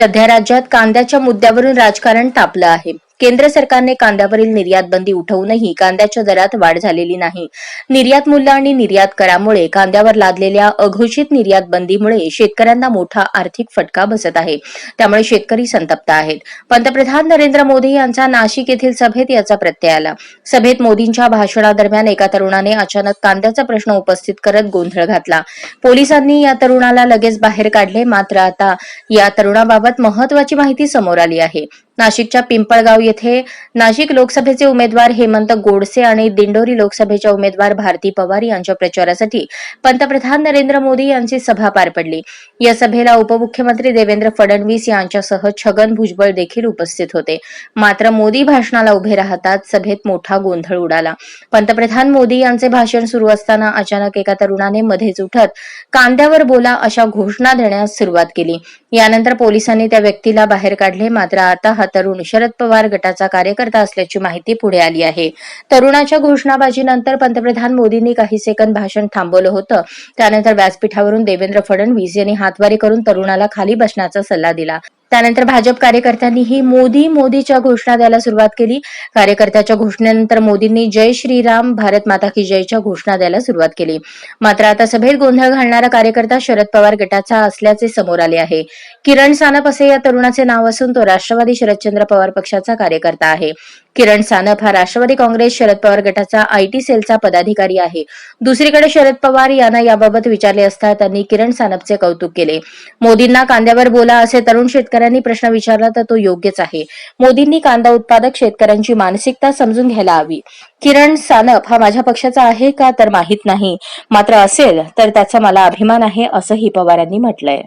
सध्या राज्यात कांद्याच्या मुद्द्यावरून राजकारण तापलं आहे. केंद्र सरकारने कांद्यावरील निर्यात बंदी उठवूनही कांद्याच्या दरात वाढ झालेली नाही. निर्यात मूल्य आणि निर्यात करामुळे कांद्यावर लादलेल्या अघोषित निर्यात बंदीमुळे शेतकऱ्यांना मोठा आर्थिक फटका बसत आहे. त्यामुळे शेतकरी संतप्त आहेत. पंतप्रधान नरेंद्र मोदी यांचा नाशिक येथील सभेत याचा प्रत्यय आला. सभेत मोदींच्या भाषणादरम्यान एका तरुणाने अचानक कांद्याचा प्रश्न उपस्थित करत गोंधळ घातला. पोलिसांनी या तरुणाला लगेच बाहेर काढले. मात्र आता या तरुणाबाबत महत्वाची माहिती समोर आली आहे. नाशिकच्या पिंपळगाव येथे नाशिक लोकसभेचे उमेदवार हेमंत गोडसे आणि दिंडोरी लोकसभेच्या उमेदवार भारती पवार यांच्या प्रचारासाठी पंतप्रधान नरेंद्र मोदी यांची सभा पार पडली. या सभेला उपमुख्यमंत्री देवेंद्र फडणवीस यांच्यासह छगन भुजबळ देखील उपस्थित होते. मात्र मोदी भाषणाला उभे राहतात सभेत मोठा गोंधळ उडाला. पंतप्रधान मोदी यांचे भाषण सुरू असताना अचानक एका तरुणाने मध्येच उठत कांद्यावर बोला अशा घोषणा देण्यास सुरुवात केली. यानंतर पोलिसांनी त्या व्यक्तीला बाहेर काढले मात्र आता हा तरुण शरद पवार गटाचा कार्यकर्ता असल्याची माहिती पुढे आली आहे. तरुणाच्या घोषणाबाजीनंतर पंतप्रधान मोदींनी काही सेकंद भाषण थांबवलं होतं. त्यानंतर व्यासपीठावरून देवेंद्र फडणवीस यांनी हातवारी करून तरुणाला खाली बसण्याचा सल्ला दिला. त्यानंतर भाजप कार्यकर्त्यांनीही मोदी मोदीच्या घोषणा द्यायला सुरुवात केली. कार्यकर्त्याच्या घोषणेनंतर मोदींनी जय श्रीराम भारत माता की जयच्या घोषणा द्यायला सुरुवात केली. मात्र आता सभेत गोंधळ घालणारा कार्यकर्ता शरद पवार गटाचा असल्याचे समोर आले आहे. किरण सानप असे या तरुणाचे नाव असून तो राष्ट्रवादी शरदचंद्र पवार पक्षाचा कार्यकर्ता आहे. किरण सानप हा राष्ट्रवादी काँग्रेस शरद पवार गटाचा आयटी सेलचा पदाधिकारी आहे. दुसरीकडे शरद पवार यांना याबाबत विचारले असता त्यांनी किरण सानपचे कौतुक केले. मोदींना कांद्यावर बोला असे तरुण शेतकऱ्यांनी प्रश्न विचारला तर तो योग्यच आहे. मोदींनी कांदा उत्पादक शेतकऱ्यांची मानसिकता समजून घ्यायला हवी. किरण सानप हा माझ्या पक्षाचा आहे का तर माहीत नाही. मात्र असेल तर त्याचा मला अभिमान आहे असंही पवारांनी म्हटलंय.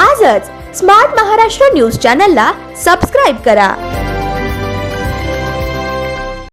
आजच स्मार्ट महाराष्ट्र न्यूज चॅनलला सबस्क्राईब करा.